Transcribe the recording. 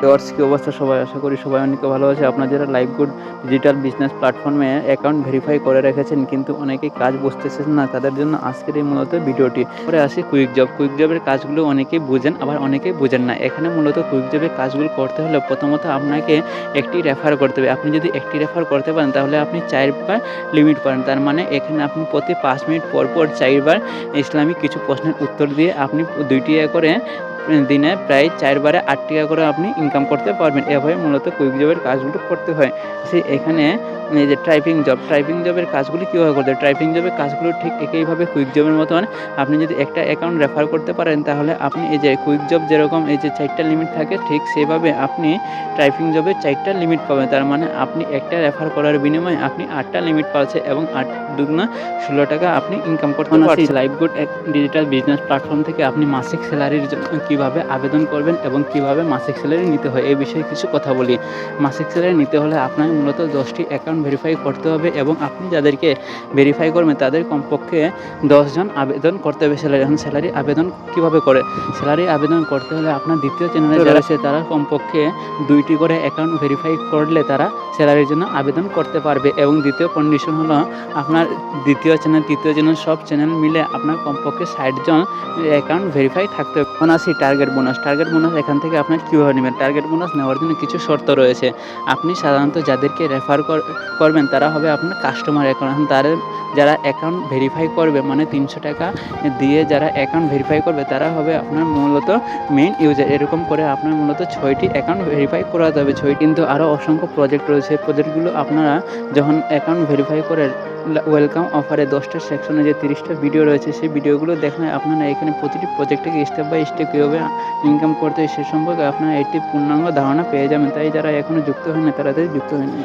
Viewers কি অবস্থা? সবাই আশা করি সবাই অনেক ভালো আছে। আপনারা যারা লাইভ গুড ডিজিটাল বিজনেস প্ল্যাটফর্মে অ্যাকাউন্ট ভেরিফাই করে রেখেছেন, কিন্তু অনেকেই কাজ বুঝতেছেন না। তাদের জন্য আজকের এই মূলত ভিডিওটি। পরে আসি কুইক জব কুইক জবের কাজগুলো অনেকেই বুঝেন, আবার অনেকেই বুঝেন না। এখানে মূলত কুইক জবের কাজগুলো করতে হলে প্রথমত আপনাকে একটি রেফার করতে হবে। আপনি যদি একটি রেফার করতে পারেন, তাহলে আপনি চারবার লিমিট পারেন তার মানে এখানে আপনি প্রতি পাঁচ মিনিট পর পর চারবার ইসলামিক কিছু প্রশ্নের উত্তর দিয়ে আপনি দুইটি করে দিনে প্রায় চারবারে আট টাকা করে আপনি ইনকাম করতে পারবেন। এভাবে মূলত কুইক জবের কাজগুলো করতে হয়। সে এখানে এই যে টাইপিং জব টাইপিং জবের কাজগুলি কীভাবে করতে টাইপিং জবের কাজগুলো ঠিক একইভাবে কুইক জবের মতন। আপনি যদি একটা অ্যাকাউন্ট রেফার করতে পারেন তাহলে আপনি এই যে কুইক জব যেরকম এই যে চারটা লিমিট থাকে ঠিক সেভাবে আপনি টাইপিং জবে চারটা লিমিট পাবেন। তার মানে আপনি একটা রেফার করার বিনিময়ে আপনি আটটা লিমিট পাচ্ছে এবং আট দুগুণা ষোলো টাকা আপনি ইনকাম করতে পারছেন। লাইভ গুড এক ডিজিটাল বিজনেস প্ল্যাটফর্ম থেকে আপনি মাসিক স্যালারির জন্য কীভাবে আবেদন করবেন এবং কীভাবে মাসিক স্যালারি নিতে হয় এই বিষয়ে কিছু কথা বলি। মাসিক স্যালারি নিতে হলে আপনাকে মূলত দশটি অ্যাকাউন্ট ভেরিফাই করতে হবে এবং আপনি যাদেরকে ভেরিফাই করবেন তাদের কমপক্ষে দশজন আবেদন করতে হবে স্যালারি এখন স্যালারি আবেদন কীভাবে করে? স্যালারি আবেদন করতে হলে আপনার দ্বিতীয় চ্যানেলে যারা আছে, তারা কমপক্ষে দুইটি করে অ্যাকাউন্ট ভেরিফাই করলে তারা স্যালারির জন্য আবেদন করতে পারবে। এবং দ্বিতীয় কন্ডিশন হলো আপনার দ্বিতীয় চ্যানেল তৃতীয় চ্যানেল সব চ্যানেল মিলে আপনার কমপক্ষে ষাট জন অ্যাকাউন্ট ভেরিফাই থাকতে হবে। আসি টার্গেট বোনাস টার্গেট বোনাস এখান থেকে আপনার কীভাবে নেবেন? টার্গেট বোনাস নেওয়ার জন্য কিছু শর্ত রয়েছে। আপনি সাধারণত যাদেরকে রেফার করবেন, তারা হবে আপনার কাস্টমার অ্যাকাউন্ট তাদের যারা অ্যাকাউন্ট ভেরিফাই করবে মানে তিনশো টাকা দিয়ে যারা অ্যাকাউন্ট ভেরিফাই করবে, তারা হবে আপনার মূলত মেইন ইউজার এরকম করে আপনার মূলত ছয়টি অ্যাকাউন্ট ভেরিফাই করাতে হবে। ছয় কিন্তু আরও অসংখ্য প্রজেক্ট রয়েছে। প্রজেক্টগুলো আপনারা যখন অ্যাকাউন্ট ভেরিফাই করে ওয়েলকাম অফারে দশটা সেকশনে যে তিরিশটা ভিডিও রয়েছে, সেই ভিডিওগুলো দেখলে আপনারা এখানে প্রতিটি প্রজেক্টকে স্টেপ বাই স্টেপ কীভাবে ইনকাম করতে হয়, সে সম্পর্কে আপনারা একটি পূর্ণাঙ্গ ধারণা পেয়ে যাবেন। তাই যারা এখনও যুক্ত হয়নি, তারা তাদের যুক্ত হয়নি।